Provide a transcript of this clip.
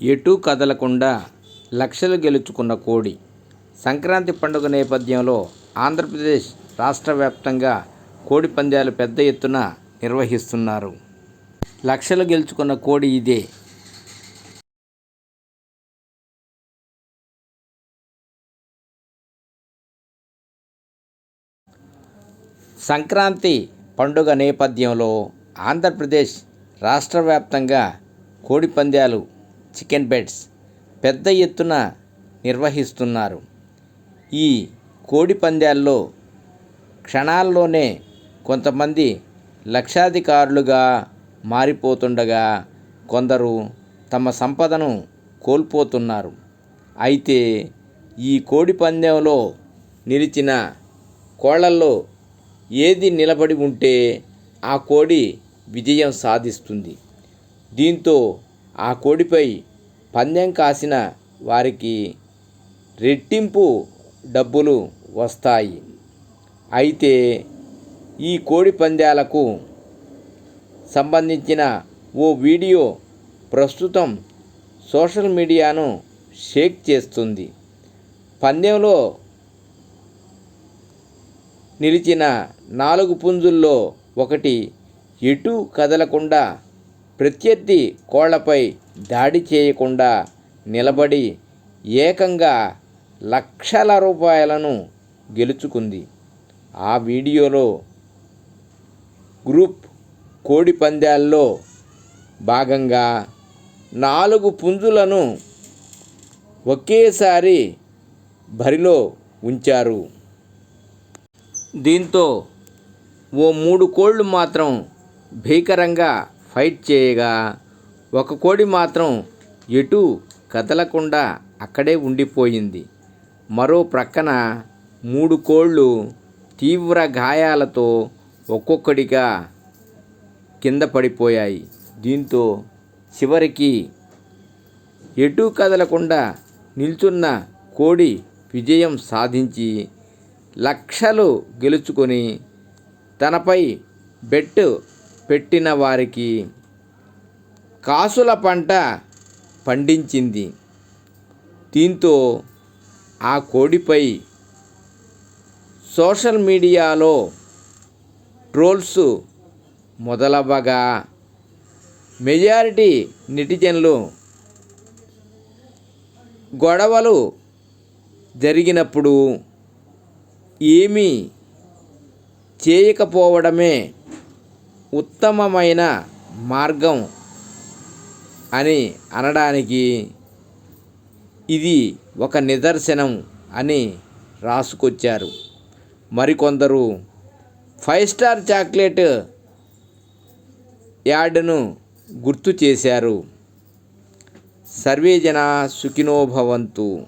ఎటూ కదలకుండా లక్షలు గెలుచుకున్న కోడి. సంక్రాంతి పండుగ నేపథ్యంలో ఆంధ్రప్రదేశ్ రాష్ట్ర వ్యాప్తంగా కోడి పందాలు పెద్ద ఎత్తున నిర్వహిస్తున్నారు. లక్షలు గెలుచుకున్న కోడి ఇదే. సంక్రాంతి పండుగ నేపథ్యంలో ఆంధ్రప్రదేశ్ రాష్ట్ర వ్యాప్తంగా కోడి పందాలు చికెన్ బెడ్స్ పెద్ద ఎత్తున నిర్వహిస్తున్నారు. ఈ కోడి పందాల్లో క్షణాల్లోనే కొంతమంది లక్షాధికారులుగా మారిపోతుండగా కొందరు తమ సంపదను కోల్పోతున్నారు. అయితే ఈ కోడి పందెంలో నిలిచిన కోళ్ళల్లో ఏది నిలబడి ఉంటే ఆ కోడి విజయం సాధిస్తుంది. దీంతో ఆ కోడిపై పందెం కాసిన వారికి రెట్టింపు డబ్బులు వస్తాయి. అయితే ఈ కోడి పందాలకు సంబంధించిన ఓ వీడియో ప్రస్తుతం సోషల్ మీడియాను షేక్ చేస్తుంది. పందెంలో నిలిచిన నాలుగు పుంజుల్లో ఒకటి ఎటు కదలకుండా ప్రత్యర్థి కోళ్ళపై దాడి చేయకుండా నిలబడి ఏకంగా లక్షల రూపాయలను గెలుచుకుంది. ఆ వీడియోలో గ్రూప్ కోడి పందాల్లో భాగంగా నాలుగు పుంజులను ఒకేసారి బరిలో ఉంచారు. దీంతో ఓ మూడు కోళ్ళు మాత్రం భీకరంగా ఫైట్ చేయగా ఒక కోడి మాత్రం ఎటు కదలకుండా అక్కడే ఉండిపోయింది. మరో ప్రక్కన మూడు కోళ్ళు తీవ్ర గాయాలతో ఒక్కొక్కడిగా కింద పడిపోయాయి. దీంతో చివరికి ఎటు కదలకుండా నిల్చున్న కోడి విజయం సాధించి లక్షలు గెలుచుకొని తనపై బెట్ పెట్టిన వారికి కాసుల పంట పండించింది. దీంతో ఆ కోడిపై సోషల్ మీడియాలో ట్రోల్స్ మొదలవ్వగా మెజారిటీ నెటిజన్లు గొడవలు జరిగినప్పుడు ఏమీ చేయకపోవడమే ఉత్తమమైన మార్గం అని అనడానికి ఇది ఒక నిదర్శనం అని రాసుకొచ్చారు. మరికొందరు ఫైవ్ స్టార్ చాక్లెట్ యాడ్ను గుర్తు చేశారు. సర్వేజన సుఖినో భవంతు.